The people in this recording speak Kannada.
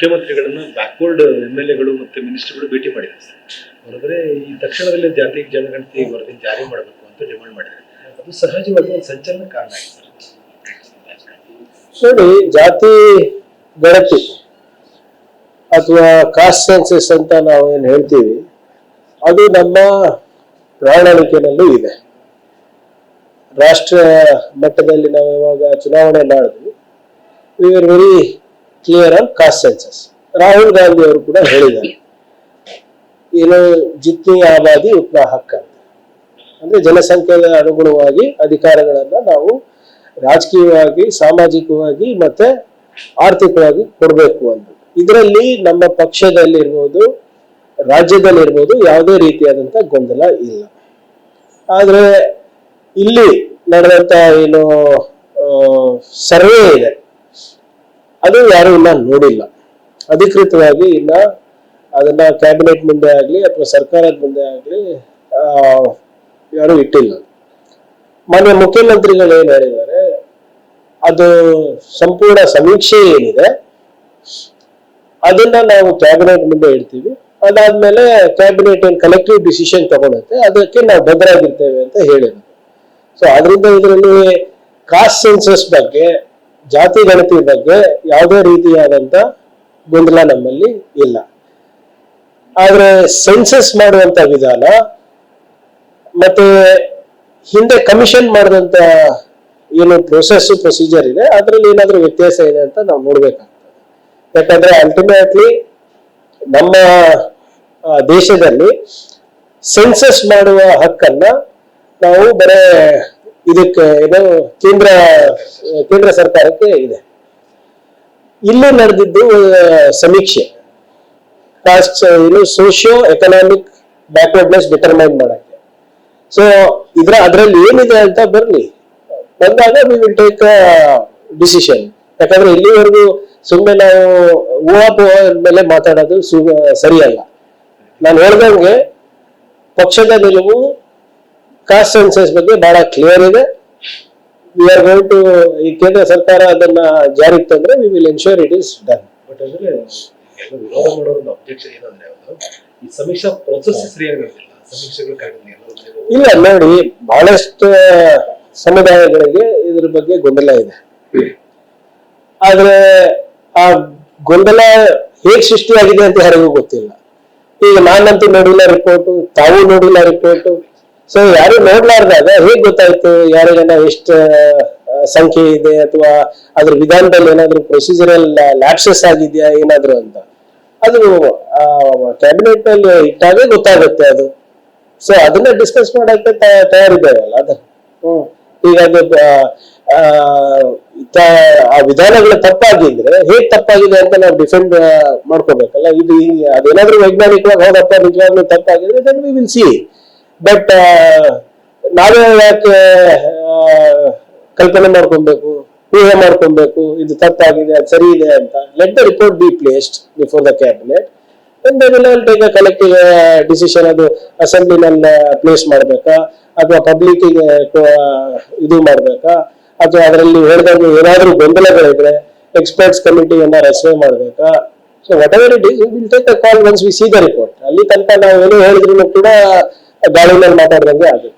ಮುಖ್ಯಮಂತ್ರಿಗಳನ್ನು ಬ್ಯಾಕ್ವರ್ಡ್ ಎಂ ಎಲ್ ಎಗಳು ಮತ್ತು ಮಿನಿಸ್ಟರ್ಗಳು ಭೇಟಿ ಮಾಡಿದ್ದಾರೆ ಸರ್. ಹೊರದ್ರೆ ಈ ತಕ್ಷಣದಲ್ಲಿ ಜಾತಿ, ಜನಗಣತಿ ವರದಿ ಜಾರಿ ಮಾಡಬೇಕು ಅಂತ ಡಿಮಾಂಡ್ ಮಾಡಿದ್ದಾರೆ. ಅದು ಸಹಜವಾಗಿ ಒಂದು ಸಂಚಲನ ಕಾರಣ ಆಗಿದೆ. ನೋಡಿ, ಜಾತಿ ಗಣತಿ ಅಥವಾ ಕಾಸ್ಟ್ ಸೆನ್ಸಸ್ ಅಂತ ನಾವು ಏನು ಹೇಳ್ತೀವಿ, ಅದು ನಮ್ಮ ಪ್ರಣಾಳಿಕೆನಲ್ಲೂ ಇದೆ. ರಾಷ್ಟ್ರ ಮಟ್ಟದಲ್ಲಿ ನಾವು ಯಾವಾಗ ಚುನಾವಣೆ ಮಾಡಿದ್ವಿ we are very clear on caste census Rahul Gandhi ಅವರು ಕೂಡ ಹೇಳಿದ್ದಾರೆ. ಏನು ಜಿತ್ನಿ ಆಬಾದಿ ಉತ್ನ ಹಕ್ಕ ಅಂತ. ಅಂದ್ರೆ ಜನಸಂಖ್ಯೆಗೆ ಅನುಗುಣವಾಗಿ ಅಧಿಕಾರಗಳನ್ನ ನಾವು ರಾಜಕೀಯವಾಗಿ, ಸಾಮಾಜಿಕವಾಗಿ ಮತ್ತೆ ಆರ್ಥಿಕವಾಗಿ ಕೊಡಬೇಕು ಅಂತ ಇದರಲ್ಲಿ ನಮ್ಮ ಪಕ್ಷದಲ್ಲಿರ್ಬೋದು, ರಾಜ್ಯದಲ್ಲಿರ್ಬೋದು ಯಾವುದೇ ರೀತಿಯಾದಂತ ಗೊಂದಲ ಇಲ್ಲ. ಆದ್ರೆ ಇಲ್ಲಿ ನಡೆದಂತ ಏನು ಸರ್ವೆ ಇದೆ. ಅದು ಯಾರು ಇನ್ನ ನೋಡಿಲ್ಲ. ಅಧಿಕೃತವಾಗಿ ಇನ್ನ ಅದನ್ನ ಕ್ಯಾಬಿನೆಟ್ ಮುಂದೆ ಆಗ್ಲಿ ಅಥವಾ ಸರ್ಕಾರದ ಮುಂದೆ ಆಗ್ಲಿ ಯಾರು ಇಟ್ಟಿಲ್ಲ. ಮಾನ್ಯ ಮುಖ್ಯಮಂತ್ರಿಗಳು ಏನ್ ಹೇಳಿದ್ದಾರೆ, ಅದು ಸಂಪೂರ್ಣ ಸಮೀಕ್ಷೆ ಏನಿದೆ, ಅದನ್ನ ನಾವು ಕ್ಯಾಬಿನೆಟ್ ಮುಂದೆ ಇಡ್ತೀವಿ. ಅದಾದ್ಮೇಲೆ ಕ್ಯಾಬಿನೆಟ್ ಏನ್ ಕಲೆಕ್ಟಿವ್ ಡಿಸಿಷನ್ ತಗೊಳುತ್ತೆ, ಅದಕ್ಕೆ ನಾವು ಬದ್ಧರಾಗಿರ್ತೇವೆ ಅಂತ ಹೇಳಿದ್ರು. ಸೊ ಅದರಿಂದ ಇದರಲ್ಲಿ ಕಾಸ್ಟ್ ಸೆನ್ಸಸ್ ಬಗ್ಗೆ ಜಾತಿ ಗಣತಿ ಬಗ್ಗೆ ಯಾವುದೇ ರೀತಿಯಾದಂತ ಗೊಂದಲ ನಮ್ಮಲ್ಲಿ ಇಲ್ಲ. ಆದ್ರೆ ಸೆನ್ಸಸ್ ಮಾಡುವಂತ ವಿಧಾನ ಮತ್ತೆ ಹಿಂದೆ ಕಮಿಷನ್ ಮಾಡಿದಂತ ಏನು ಪ್ರೊಸೆಸ್ ಪ್ರೊಸೀಜರ್ ಇದೆ, ಅದರಲ್ಲಿ ಏನಾದ್ರೂ ವ್ಯತ್ಯಾಸ ಇದೆ ಅಂತ ನಾವು ನೋಡ್ಬೇಕಾಗ್ತದೆ. ಯಾಕಂದ್ರೆ ಅಲ್ಟಿಮೇಟ್ಲಿ ನಮ್ಮ ದೇಶದಲ್ಲಿ ಸೆನ್ಸಸ್ ಮಾಡುವ ಹಕ್ಕನ್ನ ನಾವು ಬರೇ ಇದಕ್ಕೆ ಏನು ಕೇಂದ್ರ ಕೇಂದ್ರ ಸರ್ಕಾರಕ್ಕೆ ಇದೆ. ಇಲ್ಲಿ ನಡೆದಿದ್ದು ಸಮೀಕ್ಷೆ. ಕಾಸ್ಟ್ ಏನು ಸೋಶಿಯೋ ಎಕನಾಮಿಕ್ ಬ್ಯಾಕ್ವರ್ಡ್ನೆಸ್ ಡಿಟರ್ಮೈನ್ ಮಾಡಕ್ಕೆ. ಸೊ ಇದ್ರ, ಅದರಲ್ಲಿ ಏನಿದೆ ಅಂತ ಬರ್ಲಿ. ಬಂದಾಗ ವಿ ವಿಲ್ ಟೇಕ್ ಡಿಸಿಷನ್ ಯಾಕಂದ್ರೆ ಇಲ್ಲಿವರೆಗೂ ಸುಮ್ಮನೆ ನಾವು ಊಹಾಪೋಹ ಮೇಲೆ ಮಾತಾಡೋದು ಸರಿಯಲ್ಲ. ನಾನು ಹೇಳ್ದಂಗೆ ಪಕ್ಷದ ನಿಲುವು ಕಾಸ್ಟ್ ಸೆನ್ಸಸ್ ಬಗ್ಗೆ ಬಹಳ ಕ್ಲಿಯರ್ ಇದೆ. ವಿ ಆರ್ ಗೋಯಿಂಗ್ ಟು ಈ ಕೇಂದ್ರ ಸರ್ಕಾರ ಅದನ್ನ ಜಾರಿಗೆ ತಂದ್ರೆ we will ensure it is done but ಅಂದ್ರೆ ವಿರೋಧ ಅಬ್ಜೆಕ್ಷನ್ ಏನಂದ್ರೆ ಅವರು ಈ ಸಮೀಕ್ಷಾ ಪ್ರೊಸೆಸ್ ಸರಿಯಾಗಿರೋದಿಲ್ಲ. ಸಮೀಕ್ಷೆಗಳು ಇಲ್ಲ ನೋಡಿ ಬಹಳಷ್ಟು ಸಮುದಾಯಗಳಿಗೆ ಇದ್ರ ಬಗ್ಗೆ ಗೊಂದಲ ಇದೆ. ಆದ್ರೆ ಆ ಗೊಂದಲ ಹೇಗ್ ಸೃಷ್ಟಿಯಾಗಿದೆ ಅಂತ ಯಾರಿಗೂ ಗೊತ್ತಿಲ್ಲ. ಈಗ ನಾನಂತೂ ನೋಡಿಲ್ಲ ರಿಪೋರ್ಟ್ ತಾವು ನೋಡಿಲ್ಲ ರಿಪೋರ್ಟ್ ಸೊ ಯಾರು ನೋಡ್ಲಾರ್ದಾಗ ಹೇಗ್ ಗೊತ್ತಾಯ್ತು? ಯಾರಿಗೆಲ್ಲ ಎಷ್ಟು ಸಂಖ್ಯೆ ಇದೆ ಅಥವಾ ಅದ್ರ ವಿಧಾನದಲ್ಲಿ ಏನಾದ್ರು ಪ್ರೊಸೀಜರಲ್ ಲ್ಯಾಪ್ಸಸ್ ಆಗಿದೆಯಾ ಏನಾದ್ರು ಅಂತ? ಅದು ಕ್ಯಾಬಿನೆಟ್ನಲ್ಲಿ ಇಟ್ಟಾಗ ಗೊತ್ತಾಗುತ್ತೆ ಅದು. ಸೊ ಅದನ್ನ ಡಿಸ್ಕಸ್ ಮಾಡಕ್ಕೆ ತಯಾರಿದ್ದೇವಲ್ಲ ಅದ. ಹ್ಮ್. ಈಗ ಅದು ಆ, ವಿಧಾನಗಳು ತಪ್ಪಾಗಿದ್ರೆ ಹೇಗ್ ತಪ್ಪಾಗಿದೆ ಅಂತ ನಾವು ಡಿಫೆಂಡ್ ಮಾಡ್ಕೋಬೇಕಲ್ಲ. ಇದು ಅದೇನಾದ್ರೂ ವೈಜ್ಞಾನಿಕವಾಗಿ ಹೋದಪ್ಪ ನಿಜವಾಗ್ಲೂ ತಪ್ಪಾಗಿದ್ರೆ ವಿಲ್ ಸಿ ಬಟ್ ನಾವೇ ಯಾಕೆ ಕಲ್ಪನೆ ಮಾಡ್ಕೊಬೇಕು, ಊಹೆ ಮಾಡ್ಕೊಬೇಕು, ಇದು ತಪ್ಪಾಗಿದೆ, ಅದು ಸರಿ ಇದೆ ಅಂತ let the report be placed before the cabinet take a collective decision ಅದು ಅಸೆಂಬ್ಲಿನಲ್ಲಿ ಪ್ಲೇಸ್ ಮಾಡ್ಬೇಕಾ? ಅಥವಾ ಪಬ್ಲಿಕ್ಕಿಗೆ ಇದು ಮಾಡ್ಬೇಕಾ? ಅಥವಾ ಅದರಲ್ಲಿ ಹೇಳಿದಾಗ ಏನಾದರೂ ಗೊಂದಲಗಳಿದ್ರೆ ಎಕ್ಸ್ಪರ್ಟ್ಸ್ ಕಮಿಟಿಯನ್ನ ರಚನೆ ಮಾಡ್ಬೇಕಾ? So whatever it is take call once we see the report ಅಲ್ಲಿ ತನಕ ನಾವು ಏನೋ ಹೇಳಿದ್ರು ಕೂಡ ಗಾಳಿ ಮೇಲೆ ಮಾತಾಡ್ದಂಗೆ ಆಗುತ್ತೆ.